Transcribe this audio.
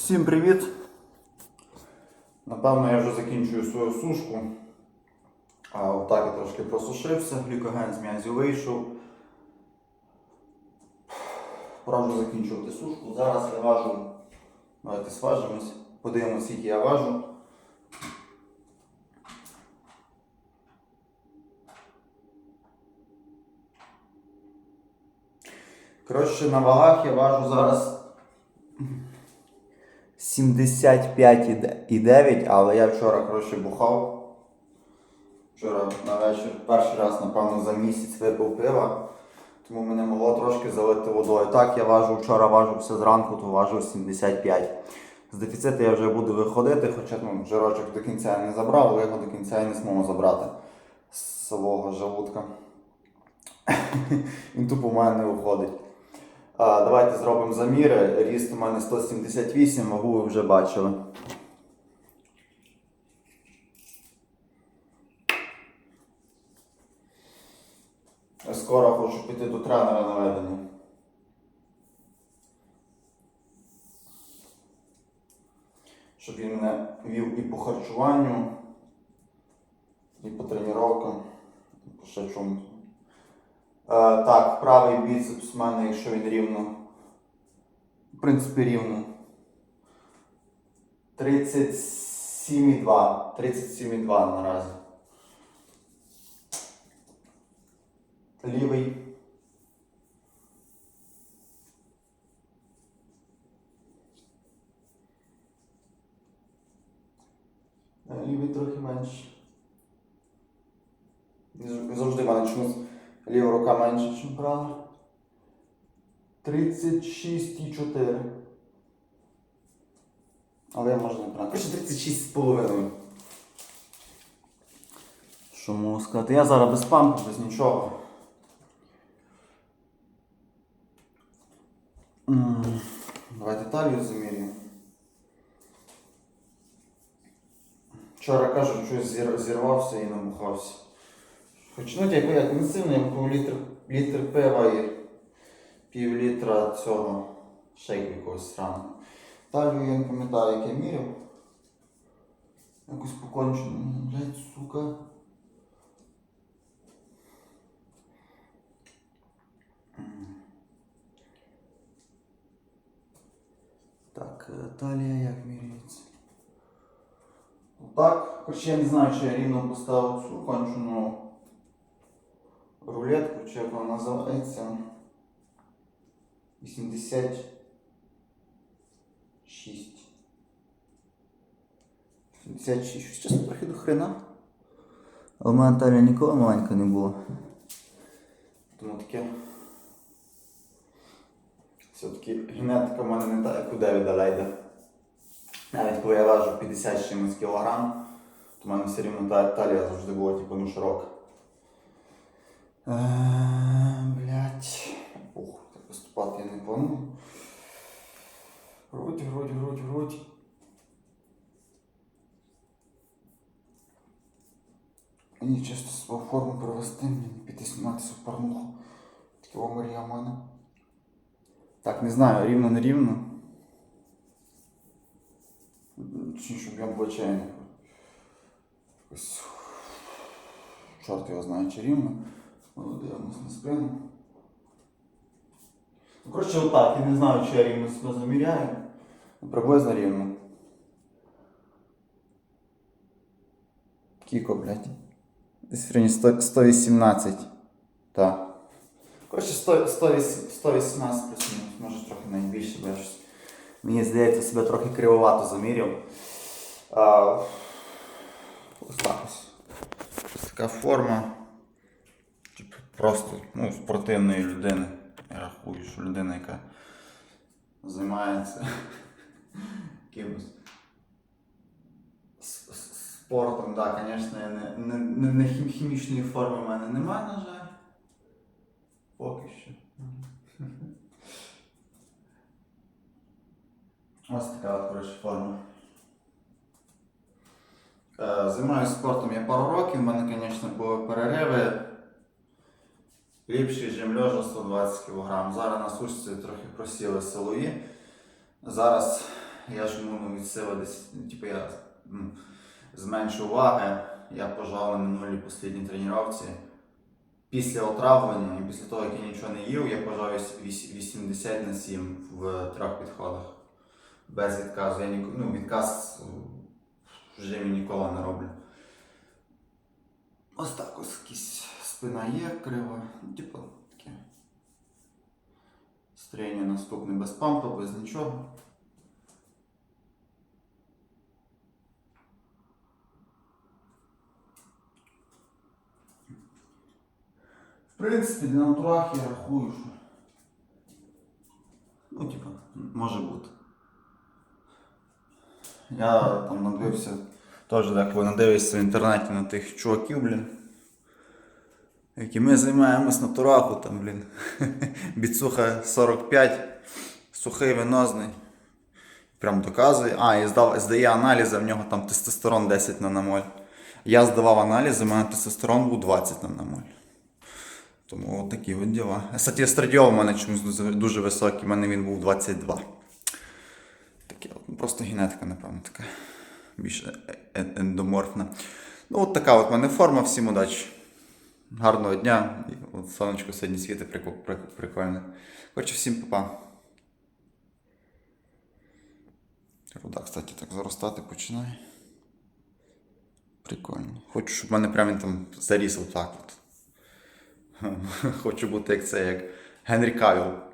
Всім привіт! Напевно, я вже закінчую свою сушку. А отак я трошки просушився, глікоген з м'язів вийшов. Пора вже закінчувати сушку. Зараз я важу. Давайте сважимось. Подивимося, скільки я важу. Коротше, на вагах я важу зараз 75,9, але я вчора коротше бухав. Вчора на вечір перший раз, напевно, за місяць випив пива, тому мене могло трошки залити водою. Так, я важу вчора важився зранку, то важив 75. З дефіциту я вже буду виходити, хоча ну, жирочок до кінця я не забрав, але його до кінця я не зможу забрати з свого желудка. Він тупо в мене не виходить. Давайте зробимо заміри. Ріст у мене 178, вагу ви вже бачили. Скоро хочу піти до тренера на ведення. Щоб він мене вів і по харчуванню, і по тренуванням, і по ще чомусь. Правий біцепс в мене, якщо він рівно. В принципі, рівно. 37,2. 37,2 наразі. Лівий. Е, Лівий трохи менше. Завжди в мене чомусь ліва рука менше, ніж права. 36,4. Але я можу не брати. Короче, 36 з половиною. Що можу сказати? Я зараз без пампу, без нічого. Давайте талію замірюємо. Вчора кажуть, щось зірвався і набухався. Хоч ну як, як не сильно, я випив літр, літр пива і пів літра цього шейку якогось сраного. Талію я не пам'ятаю, як я міряв. Якось покончено. Блять, сука. Так, е, талія як міряється? Так, хоч я не знаю, чи я рівно поставив цю кончену рулетку, чи як вона називається. 86. 76. Щось чесно трохи до хрена. Але в мене талія ніколи маленька не була. Тому таке. Все-таки генетика в мене не та, як у Девіда Лейда. Навіть коли я важу 50 з чимось кілограм, то в мене все рівно та- талія завжди була типу, ну, широка. Е, Блять. Ух, так виступати я не планую. Грудь, грудь, грудь, грудь. Мені чисто свою форму привести, мені піти порнуху. Такі омир'я в мене. Так, не знаю, рівно не рівно. Чи щоб я плечей Чорт його знає, чи рівно. Ну, Дивимось на спину. Ну, коротше, отак, я не знаю, чи я рівно себе заміряю. Ну, Приблизно рівно. Кіко, блядь. Десь 100 118. Так. Коротше, 100, 108 118 плюс-мінус, може трохи навіть більше, бо я щось. Мені здається, себе трохи кривовато заміряв. А, ось так. Ось така форма. Просто ну, спортивної людини. Я рахую, що людина, яка займається якимось спортом, так, звісно, я не, не, не, не хімічної форми в мене немає, на жаль. Поки що. Ось така от, коротше, форма. Е, Займаюся спортом я пару років, в мене, звісно, були перериви. Ліпший жим льожа 120 кг. Зараз на сушці трохи просіли силові. Зараз я ж йому ну, від сили десь, типу я зменшив ваги, я пожав на минулій останній тренувці. Після отравлення і після того, як я нічого не їв, я пожав віс- віс- 80 на 7 в трьох підходах. Без відказу. Я ні, ну, відказ в жимі ніколи не роблю. Ось так ось якісь спина є крива. Ну, типу таке. Строєння наступне без пампа, без нічого. В принципі, для натурах я рахую, що. Ну, типа, може бути. Я там надивився, теж деколи надивився в інтернеті на тих чуваків, блін. Які ми займаємось натураху, там, блін. Біцуха 45, сухий венозний. Прям доказує. А, і здав, здає аналізи, в нього там тестостерон 10 наномоль. Я здавав аналізи, у мене тестостерон був 20 наномоль. Тому от такі от діла. Кстати, естрадіол у мене чомусь дуже- високий, у мене він був 22. Таке, ну, просто генетика, напевно, така. Більш е- е- ендоморфна. Ну, от така от в мене форма, всім удачі. Гарного дня. От сонечко сьогодні прик- прикольне. Хочу всім папа. Руда, кстати, так заростати починає. Прикольно. Хочу, щоб в мене прям він там заріс отак от. Хочу бути як це, як Генрі Кавіл.